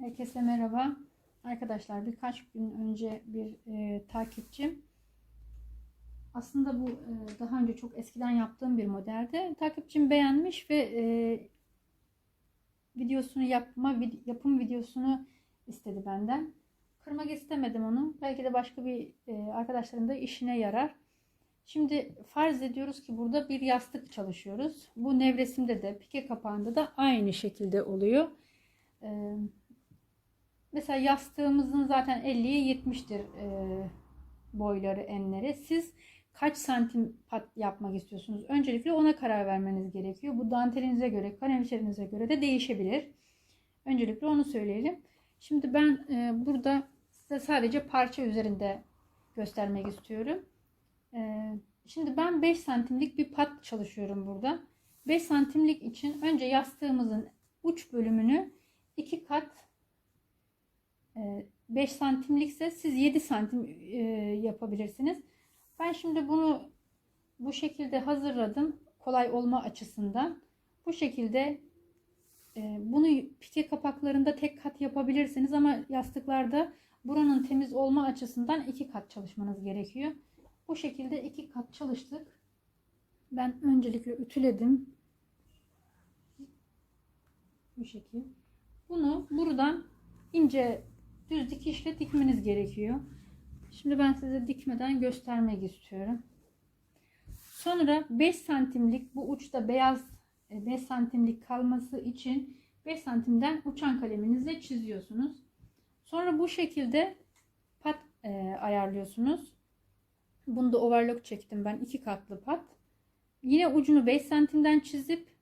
Herkese merhaba. Arkadaşlar birkaç gün önce bir e, takipçim aslında bu e, daha önce çok eskiden yaptığım bir modelde takipçim beğenmiş ve e, videosunu yapma vid- yapım videosunu istedi benden. Kırmak istemedim onu. Belki de başka bir e, arkadaşların da işine yarar. Şimdi farz ediyoruz ki burada bir yastık çalışıyoruz. Bu nevresimde de pike kapağında da aynı şekilde oluyor. Ee, mesela yastığımızın zaten 50'ye 70'tir e, boyları enleri. Siz kaç santim pat yapmak istiyorsunuz? Öncelikle ona karar vermeniz gerekiyor. Bu dantelinize göre, kaneviçerinize göre de değişebilir. Öncelikle onu söyleyelim. Şimdi ben e, burada size sadece parça üzerinde göstermek istiyorum. E, şimdi ben 5 santimlik bir pat çalışıyorum burada. 5 santimlik için önce yastığımızın uç bölümünü 2 kat 5 santimlikse siz 7 santim e, yapabilirsiniz. Ben şimdi bunu bu şekilde hazırladım. Kolay olma açısından. Bu şekilde e, bunu pike kapaklarında tek kat yapabilirsiniz ama yastıklarda buranın temiz olma açısından iki kat çalışmanız gerekiyor. Bu şekilde iki kat çalıştık. Ben öncelikle ütüledim. Bu şekil. Bunu buradan ince düz dikişle dikmeniz gerekiyor. Şimdi ben size dikmeden göstermek istiyorum. Sonra 5 santimlik bu uçta beyaz 5 santimlik kalması için 5 santimden uçan kaleminizle çiziyorsunuz. Sonra bu şekilde pat e, ayarlıyorsunuz. Bunda overlock çektim ben iki katlı pat. Yine ucunu 5 santimden çizip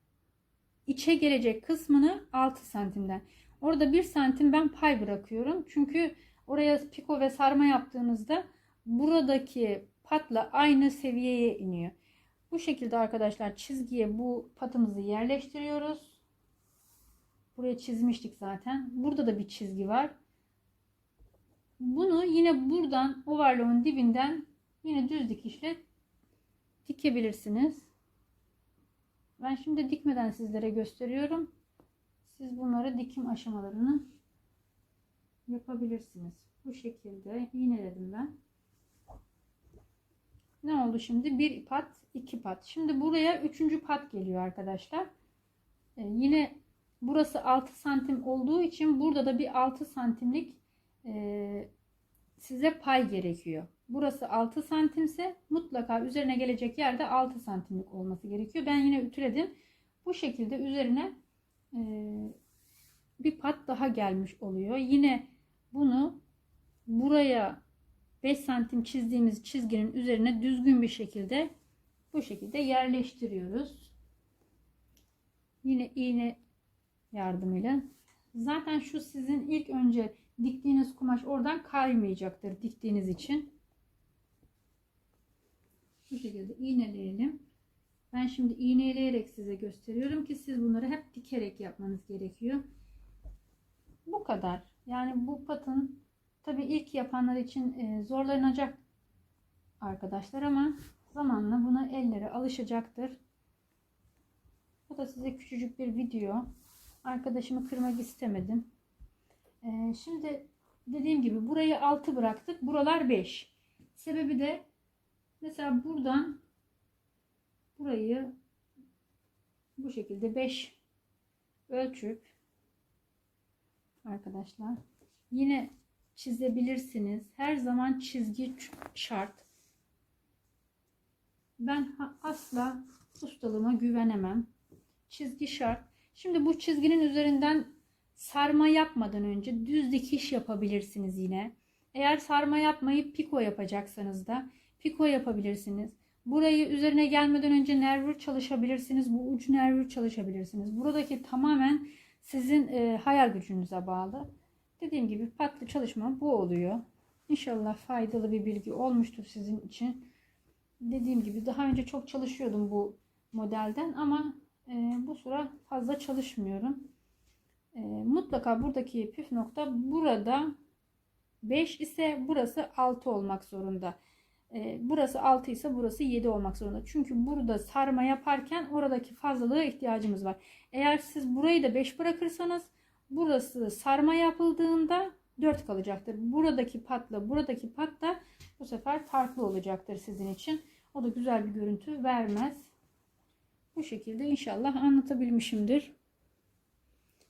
içe gelecek kısmını 6 santimden. Orada 1 santim ben pay bırakıyorum. Çünkü oraya piko ve sarma yaptığınızda buradaki patla aynı seviyeye iniyor. Bu şekilde arkadaşlar çizgiye bu patımızı yerleştiriyoruz. Buraya çizmiştik zaten. Burada da bir çizgi var. Bunu yine buradan overlock'un dibinden yine düz dikişle dikebilirsiniz. Ben şimdi dikmeden sizlere gösteriyorum. Siz bunları dikim aşamalarını yapabilirsiniz. Bu şekilde iğneledim ben. Ne oldu şimdi? Bir pat, iki pat. Şimdi buraya üçüncü pat geliyor arkadaşlar. Ee, yine burası 6 santim olduğu için burada da bir 6 santimlik e, size pay gerekiyor. Burası 6 santimse mutlaka üzerine gelecek yerde 6 santimlik olması gerekiyor. Ben yine ütüledim. Bu şekilde üzerine e, bir pat daha gelmiş oluyor. Yine bunu buraya 5 santim çizdiğimiz çizginin üzerine düzgün bir şekilde bu şekilde yerleştiriyoruz. Yine iğne yardımıyla. Zaten şu sizin ilk önce diktiğiniz kumaş oradan kaymayacaktır diktiğiniz için. Bu şekilde iğneleyelim. Ben şimdi iğneleyerek size gösteriyorum ki siz bunları hep dikerek yapmanız gerekiyor. Bu kadar. Yani bu patın tabi ilk yapanlar için e, zorlanacak arkadaşlar ama zamanla buna elleri alışacaktır. Bu da size küçücük bir video. Arkadaşımı kırmak istemedim. E, şimdi dediğim gibi burayı 6 bıraktık. Buralar 5. Sebebi de mesela buradan burayı bu şekilde 5 ölçüp arkadaşlar yine çizebilirsiniz. Her zaman çizgi şart. Ben asla ustalığıma güvenemem. Çizgi şart. Şimdi bu çizginin üzerinden sarma yapmadan önce düz dikiş yapabilirsiniz yine. Eğer sarma yapmayıp piko yapacaksanız da piko yapabilirsiniz. Burayı üzerine gelmeden önce nervür çalışabilirsiniz. Bu uç nervür çalışabilirsiniz. Buradaki tamamen sizin e, hayal gücünüze bağlı. Dediğim gibi patlı çalışma bu oluyor. İnşallah faydalı bir bilgi olmuştur sizin için. Dediğim gibi daha önce çok çalışıyordum bu modelden ama e, bu sıra fazla çalışmıyorum. E, mutlaka buradaki püf nokta burada 5 ise burası 6 olmak zorunda. E, burası 6 ise burası 7 olmak zorunda. Çünkü burada sarma yaparken oradaki fazlalığa ihtiyacımız var. Eğer siz burayı da 5 bırakırsanız burası sarma yapıldığında 4 kalacaktır. Buradaki patla buradaki pat da bu sefer farklı olacaktır sizin için. O da güzel bir görüntü vermez. Bu şekilde inşallah anlatabilmişimdir.